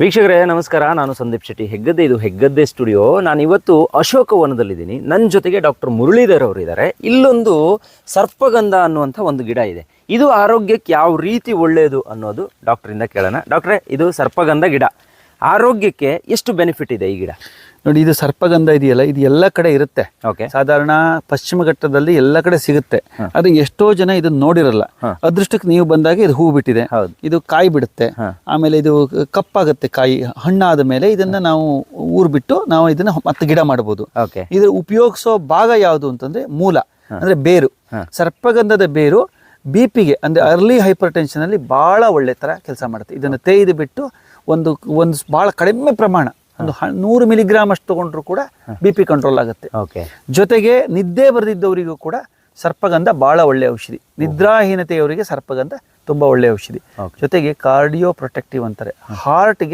ವೀಕ್ಷಕರೇ, ನಮಸ್ಕಾರ. ನಾನು ಸಂದೀಪ್ ಶೆಟ್ಟಿ ಹೆಗ್ಗದ್ದೆ. ಇದು ಹೆಗ್ಗದ್ದೆ ಸ್ಟುಡಿಯೋ. ನಾನು ಇವತ್ತು ಅಶೋಕವನದಲ್ಲಿದ್ದೀನಿ ನನ್ನ ಜೊತೆಗೆ ಡಾಕ್ಟರ್ ಮುರಳೀಧರ್ ಅವರು ಇದ್ದಾರೆ ಇಲ್ಲೊಂದು ಸರ್ಪಗಂಧ ಅನ್ನುವಂಥ ಒಂದು ಗಿಡ ಇದೆ. ಇದು ಆರೋಗ್ಯಕ್ಕೆ ಯಾವ ರೀತಿ ಒಳ್ಳೆಯದು ಅನ್ನೋದು ಡಾಕ್ಟ್ರಿಂದ ಕೇಳೋಣ. ಡಾಕ್ಟ್ರೇ, ಇದು ಸರ್ಪಗಂಧ ಗಿಡ. ಆರೋಗ್ಯಕ್ಕೆ ಎಷ್ಟು ಬೆನಿಫಿಟ್ ಇದೆ ಈ ಗಿಡ? ನೋಡಿ ಇದು ಸರ್ಪಗಂಧ ಇದೆಯಲ್ಲ ಇದು ಎಲ್ಲ ಕಡೆ ಇರುತ್ತೆ. ಓಕೆ. ಸಾಧಾರಣ ಪಶ್ಚಿಮ ಘಟ್ಟದಲ್ಲಿ ಎಲ್ಲ ಕಡೆ ಸಿಗುತ್ತೆ. ಆದ್ರೆ ಎಷ್ಟೋ ಜನ ಇದನ್ನ ನೋಡಿರಲ್ಲ. ಅದೃಷ್ಟಕ್ಕೆ ನೀವು ಬಂದಾಗ ಇದು ಹೂ ಬಿಟ್ಟಿದೆ. ಇದು ಕಾಯಿ ಬಿಡುತ್ತೆ. ಆಮೇಲೆ ಇದು ಕಪ್ಪಾಗುತ್ತೆ ಕಾಯಿ ಹಣ್ಣಾದ ಮೇಲೆ ಇದನ್ನ ನಾವು ಊರ್ ಬಿಟ್ಟು ನಾವು ಇದನ್ನ ಮತ್ತೆ ಗಿಡ ಮಾಡಬಹುದು ಇದ್ರ ಇದು ಉಪಯೋಗಿಸೋ ಭಾಗ ಯಾವುದು ಅಂತಂದ್ರೆ ಮೂಲ ಅಂದ್ರೆ ಬೇರು. ಸರ್ಪಗಂಧದ ಬೇರು ಬಿ ಪಿಗೆ ಅಂದ್ರೆ ಅರ್ಲಿ ಹೈಪರ್ ಟೆನ್ಷನ್ ಅಲ್ಲಿ ಬಹಳ ಒಳ್ಳೆ ತರ ಕೆಲಸ ಮಾಡುತ್ತೆ. ಇದನ್ನು ತೇಯ್ದು ಬಿಟ್ಟು ಒಂದು ಒಂದು ಬಹಳ ಕಡಿಮೆ ಪ್ರಮಾಣ ಒಂದು ನೂರು ಮಿಲಿಗ್ರಾಮ್ ಅಷ್ಟು ತಗೊಂಡ್ರು ಕೂಡ ಬಿ ಪಿ ಕಂಟ್ರೋಲ್ ಆಗುತ್ತೆ. ಜೊತೆಗೆ ನಿದ್ದೆ ಬರೆದಿದ್ದವರಿಗೂ ಕೂಡ ಸರ್ಪಗಂಧ ಬಹಳ ಒಳ್ಳೆ ಔಷಧಿ. ನಿದ್ರಾಹೀನತೆಯವರಿಗೆ ಸರ್ಪಗಂಧ ತುಂಬಾ ಒಳ್ಳೆ ಔಷಧಿ. ಜೊತೆಗೆ ಕಾರ್ಡಿಯೋ ಪ್ರೊಟೆಕ್ಟಿವ್ ಅಂತಾರೆ. ಹಾರ್ಟ್ಗೆ